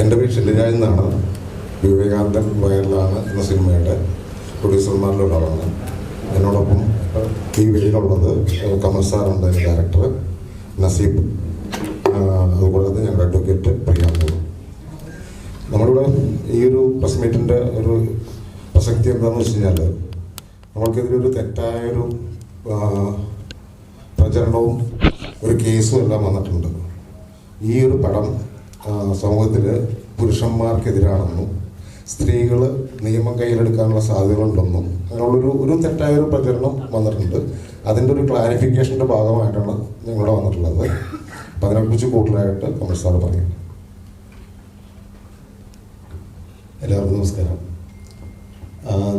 എന്റെ പേര് ഷെല്ലിരാജ് എന്നാണ് വിവേകാനന്ദൻ വയറിലാണ് എന്ന സിനിമയുടെ പ്രൊഡ്യൂസർമാരിലൊരാളാണ് എന്നോടൊപ്പം ഈ വേദിയിലുള്ളത് കമൽ സാറുണ്ട് ഡയറക്ടർ നസീബ്. അതുപോലെ തന്നെ ഞങ്ങളുടെ അഡ്വക്കേറ്റ് പ്രിയാമ്പൂർ നമ്മളിവിടെ ഈ ഒരു പ്രസ് മീറ്റിന്റെ ഒരു പ്രസക്തി എന്താണെന്ന് വെച്ച് കഴിഞ്ഞാൽ നമ്മൾക്കെതിരൊരു തെറ്റായൊരു പ്രചരണവും ഒരു കേസും എല്ലാം വന്നിട്ടുണ്ട്. ഈ ഒരു പടം സമൂഹത്തിൽ പുരുഷന്മാർക്കെതിരാണെന്നും സ്ത്രീകൾ നിയമം കയ്യിലെടുക്കാനുള്ള സാധ്യതകളുണ്ടെന്നും അങ്ങനെയുള്ളൊരു ഒരു തെറ്റായ ഒരു പ്രചരണം വന്നിട്ടുണ്ട്. അതിന്റെ ഒരു ക്ലാരിഫിക്കേഷന്റെ ഭാഗമായിട്ടാണ് ഞങ്ങളുടെ വന്നിട്ടുള്ളത്. അപ്പം അതിനെക്കുറിച്ച് കൂടുതലായിട്ട് കമൽ സാർ പറയും. എല്ലാവർക്കും നമസ്കാരം.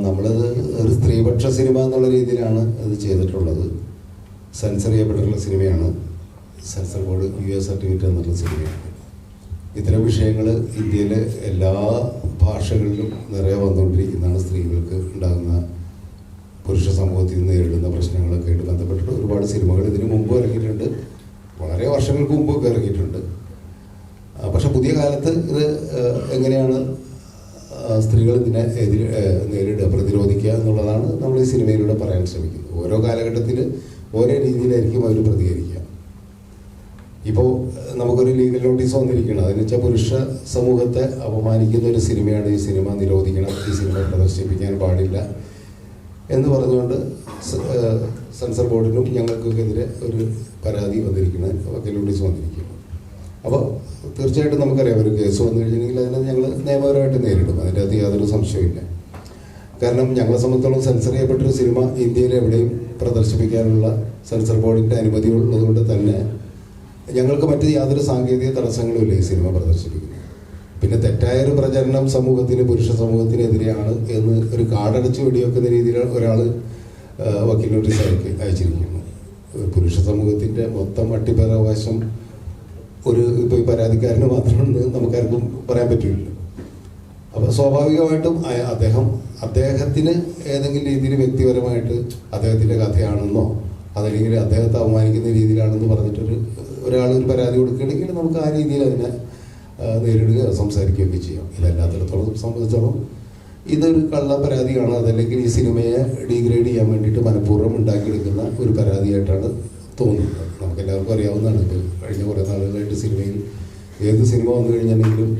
നമ്മളത് ഒരു സ്ത്രീപക്ഷ സിനിമ എന്നുള്ള രീതിയിലാണ് അത് ചെയ്തിട്ടുള്ളത്. സെൻസർ ചെയ്യപ്പെട്ടിട്ടുള്ള സിനിമയാണ്. Censor board U S certificate എന്നുള്ള സിനിമയാണ്. ഇത്തരം വിഷയങ്ങൾ ഇന്ത്യയിലെ എല്ലാ ഭാഷകളിലും നിറയെ വന്നുകൊണ്ടിരിക്കുന്നതാണ് സ്ത്രീകൾക്ക് ഉണ്ടാകുന്ന പുരുഷ സമൂഹത്തിൽ നേരിടുന്ന പ്രശ്നങ്ങളൊക്കെ ആയിട്ട് ബന്ധപ്പെട്ടിട്ട് ഒരുപാട് സിനിമകൾ ഇതിനു മുമ്പ് ഇറങ്ങിയിട്ടുണ്ട്. വളരെ വർഷങ്ങൾക്ക് മുമ്പൊക്കെ ഇറങ്ങിയിട്ടുണ്ട്. ആ, പക്ഷെ പുതിയ കാലത്ത് ഇത് എങ്ങനെയാണ് സ്ത്രീകൾ ഇതിനെ എതിർ നേരിടുക പ്രതിരോധിക്കുക എന്നുള്ളതാണ് നമ്മൾ ഈ സിനിമയിലൂടെ പറയാൻ ശ്രമിക്കുന്നത്. ഓരോ കാലഘട്ടത്തിൽ ഓരോ രീതിയിലായിരിക്കും അവർ പ്രതികരിക്കുക. ഇപ്പോൾ നമുക്കൊരു ലീഗൽ നോട്ടീസ് വന്നിരിക്കണം. അതെന്ന് വെച്ചാൽ പുരുഷ സമൂഹത്തെ അപമാനിക്കുന്ന ഒരു സിനിമയാണ് ഈ സിനിമ നിരോധിക്കണം. ഈ സിനിമ പ്രദർശിപ്പിക്കാൻ പാടില്ല എന്ന് പറഞ്ഞുകൊണ്ട് സെൻസർ ബോർഡിനും ഞങ്ങൾക്കൊക്കെതിരെ ഒരു പരാതി വന്നിരിക്കുന്നത് വക്കീൽ നോട്ടീസ് വന്നിരിക്കുന്നു. അപ്പോൾ തീർച്ചയായിട്ടും നമുക്കറിയാം ഒരു കേസ് വന്നു കഴിഞ്ഞിട്ടുണ്ടെങ്കിൽ അതിനെ ഞങ്ങൾ നിയമപരമായിട്ട് നേരിടും. അതിന്റെ അകത്ത് യാതൊരു സംശയമില്ല കാരണം ഞങ്ങളെ സംബന്ധിച്ചോളം സെൻസർ ചെയ്യപ്പെട്ടൊരു സിനിമ ഇന്ത്യയിൽ എവിടെയും പ്രദർശിപ്പിക്കാനുള്ള സെൻസർ ബോർഡിന്റെ അനുമതി ഉള്ളതുകൊണ്ട് തന്നെ ഞങ്ങൾക്ക് മറ്റ് യാതൊരു സാങ്കേതിക തടസ്സങ്ങളുമില്ല ഈ സിനിമ പ്രദർശിപ്പിക്കുന്നത്. പിന്നെ തെറ്റായ ഒരു പ്രചരണം സമൂഹത്തിന് പുരുഷ സമൂഹത്തിനെതിരെയാണ് എന്ന് ഒരു കാടടച്ച് വെടിവെക്കുന്ന രീതിയിൽ ഒരാൾ വക്കീൽ നോട്ടീസ് അയക്ക് അയച്ചിരിക്കുന്നു പുരുഷ സമൂഹത്തിന്റെ മൊത്തം അട്ടിപ്പരാവകാശം ഒരു ഇപ്പോൾ ഈ പരാതിക്കാരന് മാത്രമെന്ന് നമുക്കാർക്കും പറയാൻ പറ്റില്ല. അപ്പോൾ സ്വാഭാവികമായിട്ടും അദ്ദേഹം അദ്ദേഹത്തിന് ഏതെങ്കിലും രീതിയിൽ വ്യക്തിപരമായിട്ട് അദ്ദേഹത്തിന്റെ കഥയാണെന്നോ അതല്ലെങ്കിൽ അദ്ദേഹത്തെ അവമാനിക്കുന്ന രീതിയിലാണെന്ന് പറഞ്ഞിട്ടൊരു ഒരാൾ ഒരു പരാതി കൊടുക്കുകയാണെങ്കിൽ നമുക്ക് ആ രീതിയിൽ അതിനെ നേരിടുക സംസാരിക്കുകയൊക്കെ ചെയ്യാം. ഇതല്ലാത്തിടത്തോളം സംബന്ധിച്ചോളം ഇതൊരു കള്ള പരാതിയാണ്. അതല്ലെങ്കിൽ ഈ സിനിമയെ ഡീഗ്രേഡ് ചെയ്യാൻ വേണ്ടിയിട്ട് മനഃപൂർവം ഉണ്ടാക്കിയെടുക്കുന്ന ഒരു പരാതിയായിട്ടാണ് തോന്നുന്നത്. നമുക്ക് എല്ലാവർക്കും അറിയാവുന്നതാണ്. ഇപ്പോൾ കഴിഞ്ഞ കുറേ നാളുകളായിട്ട് സിനിമയിൽ ഏത് സിനിമ വന്നു കഴിഞ്ഞിട്ടുണ്ടെങ്കിലും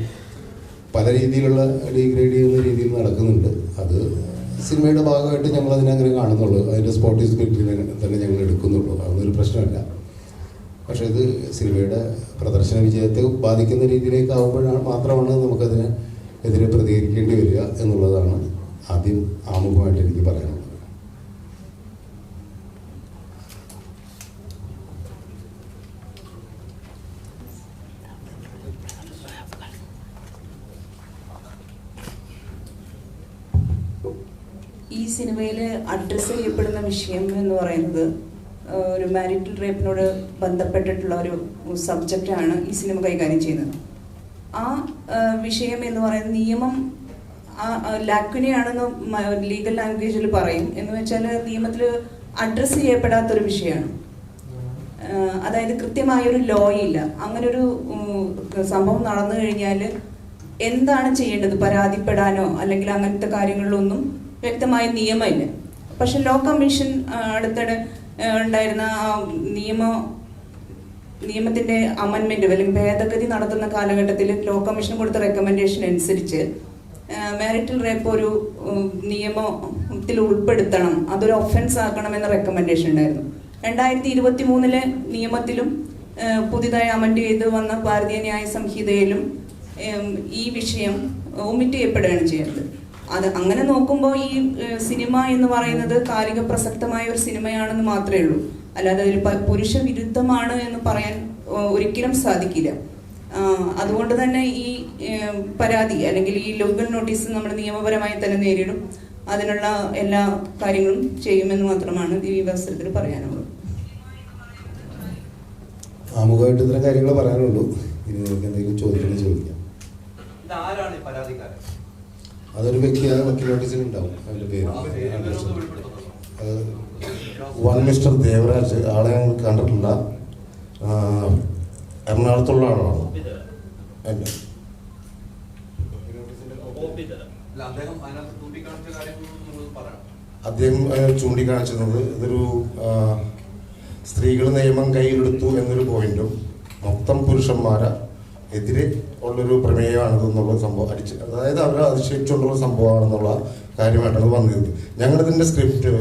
പല രീതിയിലുള്ള ഡീഗ്രേഡ് ചെയ്യുന്ന രീതിയിൽ നടക്കുന്നുണ്ട്. അത് സിനിമയുടെ ഭാഗമായിട്ട് ഞങ്ങൾ അതിനെ അങ്ങനെ കാണുന്നുള്ളൂ. അതിന്റെ സ്പോട്ടി സ്പിരിറ്റിനെ തന്നെ ഞങ്ങൾ എടുക്കുന്നുള്ളൂ. അതൊന്നൊരു പ്രശ്നമല്ല. പക്ഷേ ഇത് സിനിമയുടെ പ്രദർശന വിജയത്തെ ബാധിക്കുന്ന രീതിയിലേക്ക് ആകുമ്പോഴാണ് മാത്രമാണ് നമുക്കതിന് എതിരെ പ്രതികരിക്കേണ്ടി വരിക എന്നുള്ളതാണ് ആദ്യം ആമുഖമായിട്ട് എനിക്ക് പറയാനുള്ളത് ഈ സിനിമയിൽ അഡ്രസ്സ് ചെയ്യപ്പെടുന്ന വിഷയം എന്ന് പറയുന്നത് ഒരു മാരിറ്റൽ റേപ്പിനോട് ബന്ധപ്പെട്ടിട്ടുള്ള ഒരു സബ്ജക്റ്റാണ് ഈ സിനിമ കൈകാര്യം ചെയ്യുന്നത്. ആ വിഷയം എന്ന് പറയുന്നത് നിയമം ലാക്വിനെയാണെന്ന് ലീഗൽ ലാംഗ്വേജിൽ പറയും. എന്ന് വെച്ചാൽ നിയമത്തിൽ അഡ്രസ്സ് ചെയ്യപ്പെടാത്തൊരു വിഷയമാണ്. അതായത് കൃത്യമായൊരു ലോ ഇല്ല. അങ്ങനെ ഒരു സംഭവം നടന്നു കഴിഞ്ഞാൽ എന്താണ് ചെയ്യേണ്ടത്? പരാതിപ്പെടാനോ അല്ലെങ്കിൽ അങ്ങനത്തെ കാര്യങ്ങളിലൊന്നും വ്യക്തമായ നിയമമില്ല. പക്ഷെ ലോ കമ്മീഷൻ അടുത്തിടെ ഉണ്ടായിരുന്ന ആ നിയമ നിയമത്തിന്റെ അമൻമെന്റ് അല്ലെങ്കിൽ ഭേദഗതി നടത്തുന്ന കാലഘട്ടത്തിൽ ലോ കമ്മീഷൻ കൊടുത്ത റെക്കമെൻഡേഷൻ അനുസരിച്ച് മാരിറ്റൽ റേപ്പ് ഒരു നിയമത്തിൽ ഉൾപ്പെടുത്തണം. അതൊരു ഒഫൻസ് ആക്കണം എന്ന റെക്കമെൻഡേഷൻ ഉണ്ടായിരുന്നു. രണ്ടായിരത്തി ഇരുപത്തി മൂന്നിലെ നിയമത്തിലും പുതിയതായി അമൻഡ് ചെയ്ത് വന്ന ഭാരതീയ ന്യായ സംഹിതയിലും ഈ വിഷയം ഒമിറ്റ് ചെയ്യപ്പെടുകയാണ് ചെയ്യുന്നത് അത് അങ്ങനെ നോക്കുമ്പോൾ ഈ സിനിമ എന്ന് പറയുന്നത് കാലിക പ്രസക്തമായ ഒരു സിനിമയാണെന്ന് മാത്രമേ ഉള്ളൂ. അല്ലാതെ അതിൽ പുരുഷ വിരുദ്ധമാണ് എന്ന് പറയാൻ ഒരിക്കലും സാധിക്കില്ല. അതുകൊണ്ട് തന്നെ ഈ പരാതി അല്ലെങ്കിൽ ഈ ലോഗൻ നോട്ടീസ് നമ്മൾ നിയമപരമായി തന്നെ നേരിടും. അതിനുള്ള എല്ലാ കാര്യങ്ങളും ചെയ്യുമെന്ന് മാത്രമാണ് ഈ അവസരത്തിൽ പറയാനുള്ളത്. ആമുഖമായിട്ട് ഇത്തരം കാര്യങ്ങൾ പറയാനുള്ളൂ. ഇനി നിങ്ങൾക്ക് എന്തെങ്കിലും ചോദ്യങ്ങൾ ചോദിക്കാം. അതൊരു വ്യക്തിയാണ് വക്കീൽ നോട്ടീസിൽ ഉണ്ടാവും. അതിന്റെ പേര്. ആ വൺ മിസ്റ്റർ ദേവരാജ് ആളെ ഞങ്ങൾ കണ്ടിട്ടില്ല. ആ, എറണാകുളത്തുള്ള ആളാണ് അല്ല അദ്ദേഹം ചൂണ്ടിക്കാണിച്ചിരുന്നത് ഇതൊരു സ്ത്രീകൾ നിയമം കയ്യിലെടുത്തു എന്നൊരു പോയിന്റും മൊത്തം പുരുഷന്മാരെ എതിരെ ഉള്ളൊരു പ്രമേയമാണെന്നുള്ള സംഭവം അടിച്ച് അതായത് അവരെ അതിശയിച്ചുകൊണ്ടുള്ള സംഭവമാണെന്നുള്ള കാര്യമായിട്ടാണ് വന്നിരുന്നത് ഞങ്ങളിതിന്റെ സ്ക്രിപ്റ്റ്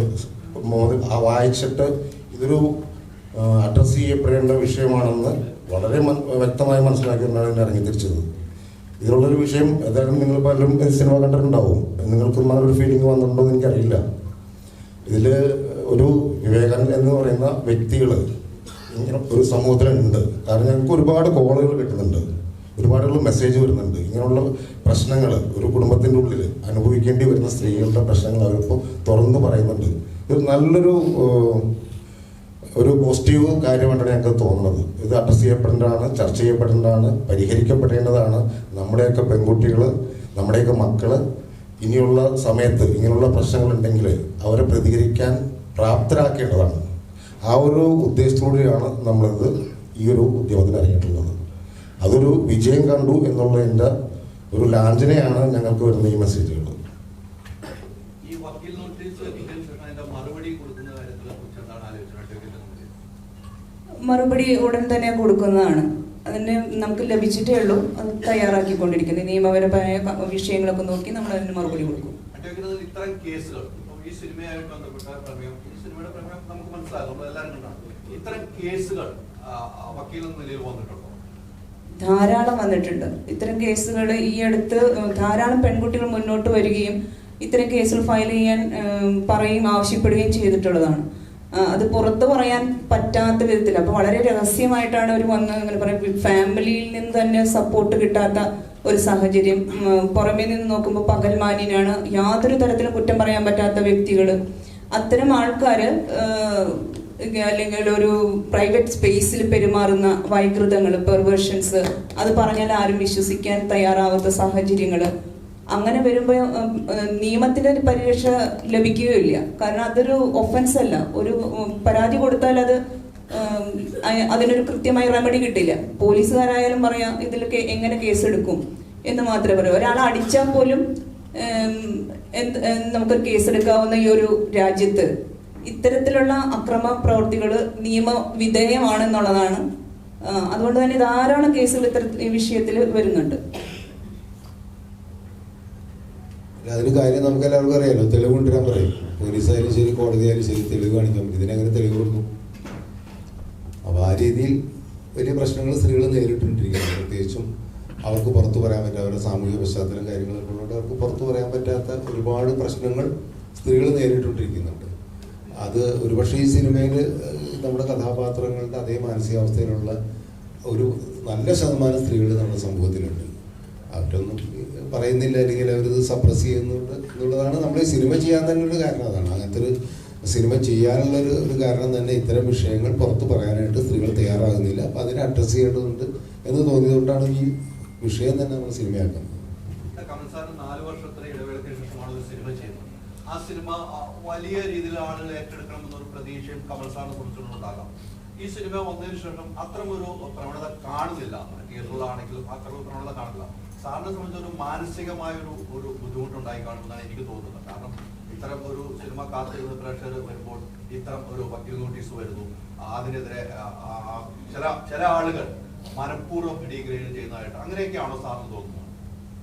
വായിച്ചിട്ട് ഇതൊരു അഡ്രസ്സ് ചെയ്യപ്പെടേണ്ട വിഷയമാണെന്ന് വളരെ വ്യക്തമായി മനസ്സിലാക്കിയിട്ടാണ് എന്നെ ഇറങ്ങി തിരിച്ചത് ഇതിലുള്ളൊരു വിഷയം ഏതായാലും നിങ്ങൾ പലരും സിനിമ കണ്ടിട്ടുണ്ടാവും. നിങ്ങൾക്ക് അങ്ങനെ ഒരു ഫീലിംഗ് വന്നിട്ടുണ്ടോ എന്ന് എനിക്കറിയില്ല. ഇതിൽ ഒരു വിവേകൻ എന്ന് പറയുന്ന വ്യക്തികൾ ഇങ്ങനെ ഒരു സമൂഹത്തിലുണ്ട്. കാരണം ഞങ്ങൾക്ക് ഒരുപാട് കോളുകൾ കിട്ടുന്നുണ്ട്. ഒരുപാട് മെസ്സേജ് വരുന്നുണ്ട്. ഇങ്ങനെയുള്ള പ്രശ്നങ്ങൾ ഒരു കുടുംബത്തിന്റെ ഉള്ളിൽ അനുഭവിക്കേണ്ടി വരുന്ന സ്ത്രീകളുടെ പ്രശ്നങ്ങൾ അവരിപ്പോൾ തുറന്നു പറയുന്നുണ്ട്. ഒരു നല്ലൊരു ഒരു പോസിറ്റീവ് കാര്യമായിട്ടാണ് ഞങ്ങൾക്ക് തോന്നുന്നത്. ഇത് അഡ്രസ്സ് ചെയ്യപ്പെടേണ്ടതാണ് ചർച്ച ചെയ്യപ്പെടേണ്ടതാണ് പരിഹരിക്കപ്പെടേണ്ടതാണ്. നമ്മുടെയൊക്കെ പെൺകുട്ടികൾ നമ്മുടെയൊക്കെ മക്കൾ ഇനിയുള്ള സമയത്ത് ഇങ്ങനെയുള്ള പ്രശ്നങ്ങളുണ്ടെങ്കിൽ അവരെ പ്രതികരിക്കാൻ പ്രാപ്തരാക്കേണ്ടതാണ്. ആ ഒരു ഉദ്ദേശത്തോടെയാണ് നമ്മളിത് ഈ ഒരു ഉദ്യമത്തിൽ ഇറങ്ങിയിട്ടുള്ളത്. അതൊരു വിജയം കണ്ടു എന്നുള്ള എന്നുള്ളതിന്റെ ഒരു ലാഞ്ചനയാണ് ഞങ്ങൾക്ക് വരുന്ന ഈ മെസ്സേജുകൾ. ഈ വക്കീൽ നോട്ടീസ് കിട്ടിയതിനു ശേഷം മറുപടി ഉടൻ തന്നെ കൊടുക്കുന്നതാണ്. അതിന് നമുക്ക് ലഭിച്ചിട്ടേ ഉള്ളൂ. അത് തയ്യാറാക്കിക്കൊണ്ടിരിക്കുന്നത് നിയമപരമായ വിഷയങ്ങളൊക്കെ നോക്കി നമ്മൾ അതിന് മറുപടി കൊടുക്കും. ഇത്തരം കേസുകൾ വക്കീലെന്ന ഈ സിനിമയായിട്ട് ബന്ധപ്പെട്ട പ്രമേയം ഈ സിനിമയുടെ പ്രമേയം നമുക്ക് മനസ്സിലാകും. ഇത്തരം കേസുകൾ എന്ന നിലയിൽ വന്നിട്ടുണ്ടോ? ധാരാളം വന്നിട്ടുണ്ട്. ഇത്തരം കേസുകൾ ഈ അടുത്ത് ധാരാളം പെൺകുട്ടികൾ മുന്നോട്ട് വരികയും ഇത്തരം കേസുകൾ ഫയൽ ചെയ്യാൻ പറയുകയും പറയും ആവശ്യപ്പെടുകയും ചെയ്തിട്ടുള്ളതാണ്. അത് പുറത്ത് പറയാൻ പറ്റാത്ത വിധത്തിൽ അപ്പൊ വളരെ രഹസ്യമായിട്ടാണ് അവർ വന്ന് അങ്ങനെ പറയാം ഫാമിലിയിൽ നിന്ന് തന്നെ സപ്പോർട്ട് കിട്ടാത്ത ഒരു സാഹചര്യം. പുറമേ നിന്ന് നോക്കുമ്പോൾ പകൽമാനിനാണ് യാതൊരു തരത്തിലും കുറ്റം പറയാൻ പറ്റാത്ത വ്യക്തികൾ അത്തരം ആൾക്കാര് ഏഹ്, അല്ലെങ്കിൽ ഒരു പ്രൈവറ്റ് സ്പേസിൽ പെരുമാറുന്ന വൈകൃതങ്ങൾ പെർവേർഷൻസ് അത് പറഞ്ഞാൽ ആരും വിശ്വസിക്കാൻ തയ്യാറാവാത്ത സാഹചര്യങ്ങൾ അങ്ങനെ വരുമ്പോൾ നിയമത്തിന്റെ ഒരു പരിരക്ഷ ലഭിക്കുകയില്ല. കാരണം അതൊരു ഒഫൻസ് അല്ല. ഒരു പരാതി കൊടുത്താൽ അത് അതിനൊരു കൃത്യമായ റെമഡി കിട്ടില്ല. പോലീസുകാരായാലും പറയാം ഇതിലൊക്കെ എങ്ങനെ കേസെടുക്കും എന്ന് മാത്രമേ പറയൂ. ഒരാൾ അടിച്ചാൽ പോലും നമുക്ക് കേസെടുക്കാവുന്ന ഈ ഒരു രാജ്യത്ത് ഇത്തരത്തിലുള്ള അക്രമ പ്രവർത്തികൾ നിയമവിധേയമാണെന്നുള്ളതാണ്. അതുകൊണ്ട് തന്നെ ധാരാളം കേസുകൾ ഇത്തരത്തിൽ ഈ വിഷയത്തിൽ വരുന്നുണ്ട്. അതിന് കാര്യം നമുക്ക് എല്ലാവർക്കും അറിയാലോ. തെളിവ് കൊണ്ടുവരാൻ പറയും. പോലീസായാലും ശരി കോടതിയായാലും ശരി തെളിവ് കാണിക്കാൻ പറ്റും. ഇതിനെങ്ങനെ തെളിവ് കൊടുക്കും? അപ്പോൾ ആ രീതിയിൽ വലിയ പ്രശ്നങ്ങൾ സ്ത്രീകൾ നേരിട്ടുകൊണ്ടിരിക്കുന്നു പ്രത്യേകിച്ചും അവർക്ക് പുറത്തു പറയാൻ പറ്റാത്ത അവരുടെ സാമൂഹിക പശ്ചാത്തലം കാര്യങ്ങളൊക്കെ ഉള്ളതുകൊണ്ട് അവർക്ക് പുറത്തു പറയാൻ പറ്റാത്ത ഒരുപാട് പ്രശ്നങ്ങൾ സ്ത്രീകൾ നേരിട്ടുകൊണ്ടിരിക്കുന്നുണ്ട് അത് ഒരുപക്ഷെ ഈ സിനിമയിൽ നമ്മുടെ കഥാപാത്രങ്ങളുടെ അതേ മാനസികാവസ്ഥയിലുള്ള ഒരു നല്ല ശതമാനം സ്ത്രീകൾ നമ്മുടെ സമൂഹത്തിലുണ്ട്. അവരൊന്നും പറയുന്നില്ല അല്ലെങ്കിൽ അവരിത് സപ്രസ് ചെയ്യുന്നുണ്ട് എന്നുള്ളതാണ് നമ്മൾ സിനിമ ചെയ്യാൻ തന്നെ ഒരു കാരണം. അതാണ് അങ്ങനത്തെ ഒരു സിനിമ ചെയ്യാനുള്ള ഒരു കാരണം തന്നെ ഇത്തരം വിഷയങ്ങൾ പുറത്ത് പറയാനായിട്ട് സ്ത്രീകൾ തയ്യാറാകുന്നില്ല. അപ്പം അതിനെ അഡ്രസ്സ് ചെയ്യേണ്ടതുണ്ട് എന്ന് തോന്നിയതുകൊണ്ടാണ് ഈ വിഷയം തന്നെ നമ്മൾ സിനിമയാക്കുന്നത്. നാല് വർഷത്തെ ഇടവേളയ്ക്ക് സിനിമ ആ സിനിമ വലിയ രീതിയിൽ ആളുകൾ ഏറ്റെടുക്കണമെന്നൊരു പ്രതീക്ഷയും കമൽ സാറിനെ കുറിച്ചുണ്ടാകാം ഈ സിനിമ വന്നതിന് ശേഷം അത്തരമൊരു പ്രവണത കാണുന്നില്ല. തിയേറ്ററിലാണെങ്കിലും അത്തരം പ്രവണത കാണില്ല സാറിനെ സംബന്ധിച്ച് ഒരു മാനസികമായ ഒരു ഒരു ബുദ്ധിമുട്ടുണ്ടായി കാണുമെന്നാണ് എനിക്ക് തോന്നുന്നത്. കാരണം ഇത്തരം ഒരു സിനിമ കാത്തിരുന്ന പ്രേക്ഷകർ വരുമ്പോൾ ഇത്തരം ഒരു വക്കീൽ നോട്ടീസ് വരുന്നു. അതിനെതിരെ ചില ചില ആളുകൾ മനഃപൂർവം ഡീഗ്രേഡ് ചെയ്യുന്നതായിട്ട് അങ്ങനെയൊക്കെയാണോ സാറിന് തോന്നുന്നത്?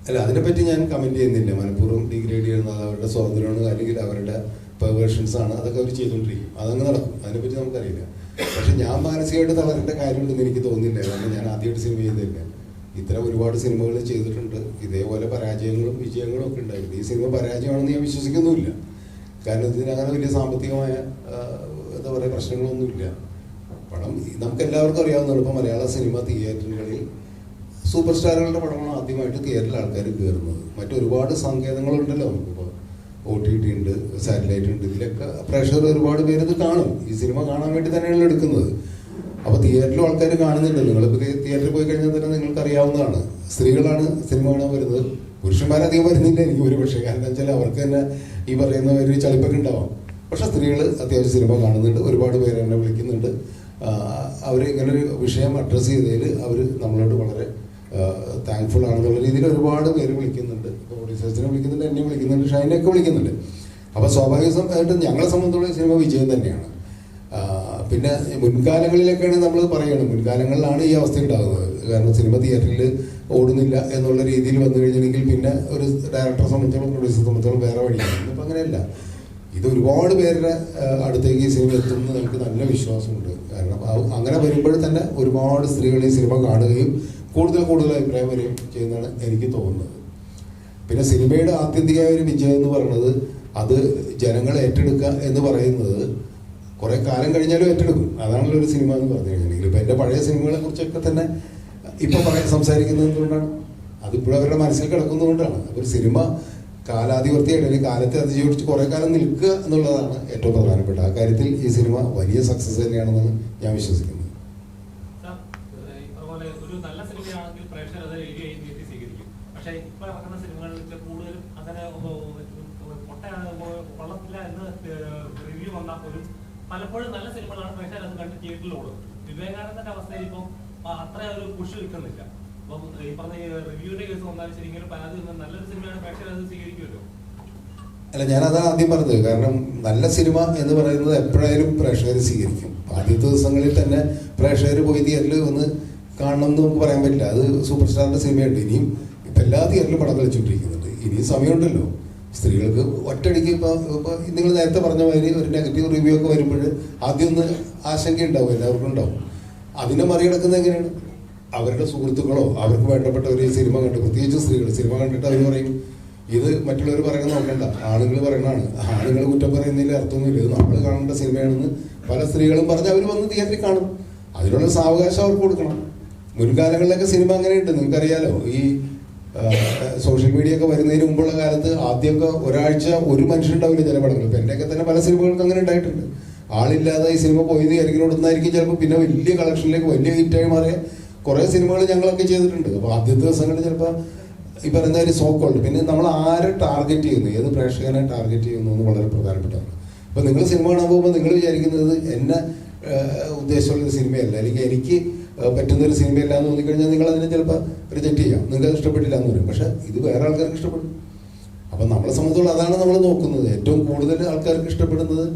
അല്ല അതിനെപ്പറ്റി ഞാൻ കമന്റ് ചെയ്യുന്നില്ല. മനഃപൂർവം ഡിഗ്രേഡ് ചെയ്യുന്നത് അവരുടെ സ്വാതന്ത്ര്യമാണ് അല്ലെങ്കിൽ അവരുടെ പെർവേഷൻസ് ആണ്. അതൊക്കെ അവർ ചെയ്തുകൊണ്ടിരിക്കും. അതങ്ങ് നടക്കും. അതിനെപ്പറ്റി നമുക്കറിയില്ല. പക്ഷെ ഞാൻ മാനസികമായിട്ട് തളരേണ്ട കാര്യമുണ്ടെന്ന് എനിക്ക് തോന്നുന്നില്ല. കാരണം ഞാൻ ആദ്യമായിട്ട് സിനിമ ചെയ്തില്ല. ഇത്തരം ഒരുപാട് സിനിമകൾ ചെയ്തിട്ടുണ്ട്. ഇതേപോലെ പരാജയങ്ങളും വിജയങ്ങളും ഒക്കെ ഉണ്ടായിരുന്നു. ഈ സിനിമ പരാജയമാണെന്ന് ഞാൻ വിശ്വസിക്കുന്നുമില്ല. കാരണം ഇതിന് അങ്ങനെ വലിയ സാമ്പത്തികമായ എന്താ പറയുക പ്രശ്നങ്ങളൊന്നുമില്ല. പടം നമുക്ക് എല്ലാവർക്കും അറിയാവുന്നതാണ്. ഇപ്പോൾ മലയാള സിനിമ തിയേറ്ററുകളിൽ സൂപ്പർ സ്റ്റാറുകളുടെ പടമാണ് ആദ്യമായിട്ട് തിയേറ്ററിൽ ആൾക്കാർ കയറുന്നത് മറ്റൊരുപാട് സങ്കേതങ്ങളുണ്ടല്ലോ നമുക്കിപ്പോൾ ഒ ടി ടി ഉണ്ട് സാറ്റലൈറ്റ് ഉണ്ട് ഇതിലൊക്കെ പ്രഷർ ഒരുപാട് പേര് ഇത് കാണും. ഈ സിനിമ കാണാൻ വേണ്ടി തന്നെയാണ് എടുക്കുന്നത്. അപ്പോൾ തിയേറ്ററിൽ ആൾക്കാർ കാണുന്നുണ്ട്. നിങ്ങളിപ്പോൾ തിയേറ്ററിൽ പോയി കഴിഞ്ഞാൽ തന്നെ നിങ്ങൾക്ക് അറിയാവുന്നതാണ് സ്ത്രീകളാണ് സിനിമ കാണാൻ വരുന്നത്. പുരുഷന്മാരധികം വരുന്നില്ല എനിക്ക് ഒരു പക്ഷേ. കാരണം വെച്ചാൽ അവർക്ക് തന്നെ ഈ പറയുന്ന ഒരു ചളിപ്പൊക്കെ ഉണ്ടാവാം. പക്ഷേ സ്ത്രീകൾ അത്യാവശ്യം സിനിമ കാണുന്നുണ്ട്. ഒരുപാട് പേര് എന്നെ വിളിക്കുന്നുണ്ട്. അവർ ഇങ്ങനൊരു വിഷയം അഡ്രസ്സ് ചെയ്തതിൽ അവർ നമ്മളോട് വളരെ താങ്ക്ഫുൾ ആണെന്നുള്ള രീതിയിൽ ഒരുപാട് പേര് വിളിക്കുന്നുണ്ട്. പ്രൊഡ്യൂസേഴ്സിനെ വിളിക്കുന്നുണ്ട് എന്നെ വിളിക്കുന്നുണ്ട് ഷൈനെയൊക്കെ വിളിക്കുന്നുണ്ട്. അപ്പോൾ സ്വാഭാവികമായിട്ടും ഞങ്ങളെ സംബന്ധിച്ചുള്ള സിനിമ വിജയം തന്നെയാണ്. പിന്നെ മുൻകാലങ്ങളിലൊക്കെയാണ് നമ്മൾ പറയുന്നത് മുൻകാലങ്ങളിലാണ് ഈ അവസ്ഥ ഉണ്ടാകുന്നത്. കാരണം സിനിമ തിയേറ്ററിൽ ഓടുന്നില്ല എന്നുള്ള രീതിയിൽ വന്നു കഴിഞ്ഞിട്ടുണ്ടെങ്കിൽ പിന്നെ ഒരു ഡയറക്ടറെ സംബന്ധിച്ചോളം പ്രൊഡ്യൂസറെ സംബന്ധിച്ചോളം വേറെ വഴിയാണ്. ഇപ്പം അങ്ങനെയല്ല. ഇത് ഒരുപാട് പേരുടെ അടുത്തേക്ക് ഈ സിനിമ എത്തുമെന്ന് നമുക്ക് നല്ല വിശ്വാസമുണ്ട്. കാരണം അങ്ങനെ വരുമ്പോൾ തന്നെ ഒരുപാട് സ്ത്രീകൾ ഈ സിനിമ കാണുകയും കൂടുതൽ കൂടുതൽ അഭിപ്രായം വരും ചെയ്യുന്നതാണ് എനിക്ക് തോന്നുന്നത്. പിന്നെ സിനിമയുടെ ആത്യന്തികമായ ഒരു വിജയം എന്ന് പറയുന്നത് അത് ജനങ്ങൾ ഏറ്റെടുക്കുക എന്ന് പറയുന്നത് കുറേ കാലം കഴിഞ്ഞാലും ഏറ്റെടുക്കും. അതാണല്ലോ ഒരു സിനിമ എന്ന് പറഞ്ഞു കഴിഞ്ഞിട്ടുണ്ടെങ്കിൽ ഇപ്പൊ എന്റെ പഴയ സിനിമകളെ കുറിച്ചൊക്കെ തന്നെ ഇപ്പൊ പറയാൻ സംസാരിക്കുന്നത് എന്തുകൊണ്ടാണ്? അതിപ്പോഴും അവരുടെ മനസ്സിൽ കിടക്കുന്നതുകൊണ്ടാണ് ഒരു സിനിമ കാലാധിപത്യമായിട്ട് അല്ലെങ്കിൽ കാലത്തെ അതിജീവിച്ച് കുറെ കാലം നിൽക്കുക എന്നുള്ളതാണ് ഏറ്റവും പ്രധാനപ്പെട്ട ആ കാര്യത്തിൽ ഈ സിനിമ വലിയ സക്സസ് തന്നെയാണെന്ന് ഞാൻ വിശ്വസിക്കുന്നത് സാർ, ഏഹ് അതുപോലെ ഒരു നല്ല സിനിമയാണെങ്കിൽ പ്രേക്ഷകർ അത് എഴുതി എഴുതി എഴുതി സ്വീകരിക്കും പക്ഷേ ഇപ്പൊ ഇറങ്ങുന്ന സിനിമകളിൽ കൂടുതലും അങ്ങനെ പൊട്ടയാണ് കൊള്ളത്തില്ല എന്ന് റിവ്യൂ വന്നാൽ പോലും പലപ്പോഴും നല്ല സിനിമകളാണ് പക്ഷേ അത് കണ്ട് തിയേറ്ററിൽ ഓടും വിവേകാനന്ദന്റെ അവസ്ഥയിൽ ഇപ്പം അത്ര ഒരു പുഷ് കിട്ടുന്നില്ല. അപ്പം ഈ പറഞ്ഞ റിവ്യൂന്റെ കേസ് വന്നാലും ശരി ഇങ്ങനെ പരാതി വന്നാൽ നല്ലൊരു സിനിമയാണ് പക്ഷേ അത് സ്വീകരിക്കുമല്ലോ. അല്ല അതാണ് ആദ്യം പറഞ്ഞത്. കാരണം നല്ല സിനിമ എന്ന് പറയുന്നത് എപ്പോഴായാലും പ്രേക്ഷകർ സ്വീകരിക്കും. ആദ്യത്തെ ദിവസങ്ങളിൽ തന്നെ പ്രേക്ഷകർ പോയി തിയേറ്ററിൽ ഒന്ന് കാണണം എന്ന് നമുക്ക് പറയാൻ പറ്റില്ല. അത് സൂപ്പർ സ്റ്റാറിന്റെ സിനിമയുണ്ട്. ഇനിയും ഇപ്പം എല്ലാ തിയേറ്ററിലും പടം കളിച്ചുകൊണ്ടിരിക്കുന്നുണ്ട്. ഇനിയും സമയമുണ്ടല്ലോ. സ്ത്രീകൾക്ക് ഒറ്റടിക്ക് ഇപ്പോൾ ഇപ്പോൾ നിങ്ങൾ നേരത്തെ പറഞ്ഞ മാതിരി ഒരു നെഗറ്റീവ് റിവ്യൂ ഒക്കെ വരുമ്പോൾ ആദ്യം ഒന്ന് ആശങ്ക ഉണ്ടാവും എല്ലാവർക്കും ഉണ്ടാവും. അതിനെ മറികടക്കുന്നത് എങ്ങനെയാണ്? അവരുടെ സുഹൃത്തുക്കളോ അവർക്ക് വേണ്ടപ്പെട്ടവർ ഈ സിനിമ കണ്ടു പ്രത്യേകിച്ച് സ്ത്രീകൾ സിനിമ കണ്ടിട്ട് അവർ പറയും ഇത് മറ്റുള്ളവർ പറയുന്ന നോക്കണ്ട ആളുകൾ പറയണതാണ് ആണുങ്ങൾ കുറ്റം പറയുന്നതിൽ അർത്ഥമൊന്നുമില്ല. ഇത് നമ്മൾ കാണേണ്ട സിനിമയാണെന്ന് പല സ്ത്രീകളും പറഞ്ഞ് അവർ വന്ന് തിയേറ്ററിൽ കാണും. അതിനുള്ള സാവകാശം അവർക്ക് കൊടുക്കണം. മുൻകാലങ്ങളിലൊക്കെ സിനിമ അങ്ങനെയുണ്ട്. നിങ്ങൾക്കറിയാലോ ഈ സോഷ്യൽ മീഡിയ ഒക്കെ വരുന്നതിന് മുമ്പുള്ള കാലത്ത് ആദ്യമൊക്കെ ഒരാഴ്ച ഒരു മനുഷ്യരുണ്ടാവില്ല ചില പടങ്ങൾ ഇപ്പം എന്റെയൊക്കെ തന്നെ പല സിനിമകൾക്ക് അങ്ങനെ ഉണ്ടായിട്ടുണ്ട്. ആളില്ലാതെ ഈ സിനിമ പോയി ഇറങ്ങി കൊടുത്തായിരിക്കും ചിലപ്പോൾ പിന്നെ വലിയ കളക്ഷനിലേക്ക് വലിയ ഹിറ്റായി മാറിയ കുറേ സിനിമകൾ ഞങ്ങളൊക്കെ ചെയ്തിട്ടുണ്ട്. അപ്പോൾ ആദ്യത്തെ ദിവസങ്ങളിൽ ചിലപ്പോൾ ഈ പറയുന്ന ഒരു സോക്കോൾഡ് പിന്നെ നമ്മൾ ആരെ ടാർഗറ്റ് ചെയ്യുന്നു? ഏത് പ്രേക്ഷകനെ ടാർഗറ്റ് ചെയ്യുന്നു എന്ന് വളരെ പ്രധാനപ്പെട്ടതാണ്. അപ്പോൾ നിങ്ങൾ സിനിമ കാണാൻ പോകുമ്പോൾ നിങ്ങൾ വിചാരിക്കുന്നത് എന്നെ ഉദ്ദേശമുള്ള സിനിമയല്ല. അല്ലെങ്കിൽ എനിക്ക് പറ്റുന്ന ഒരു സിനിമയല്ല എന്ന് തോന്നിക്കഴിഞ്ഞാൽ നിങ്ങൾ അതിനെ ചിലപ്പോൾ റിജക്റ്റ് ചെയ്യാം. നിങ്ങൾക്ക് അത് ഇഷ്ടപ്പെട്ടില്ല എന്ന് പറയും. പക്ഷേ ഇത് വേറെ ആൾക്കാർക്ക് ഇഷ്ടപ്പെടും. അപ്പം നമ്മളെ സംബന്ധിച്ചോളം അതാണ് നമ്മൾ നോക്കുന്നത്. ഏറ്റവും കൂടുതൽ ആൾക്കാർക്ക് ഇഷ്ടപ്പെടുന്നത്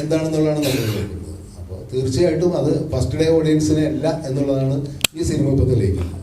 എന്താണെന്നുള്ളതാണ് നമ്മൾ നോക്കുന്നത്. അപ്പോൾ തീർച്ചയായിട്ടും അത് ഫസ്റ്റ് ഡേ ഓഡിയൻസിനെ അല്ല എന്നുള്ളതാണ് ഈ സിനിമ ഇപ്പോൾ തെളിയിക്കുന്നത്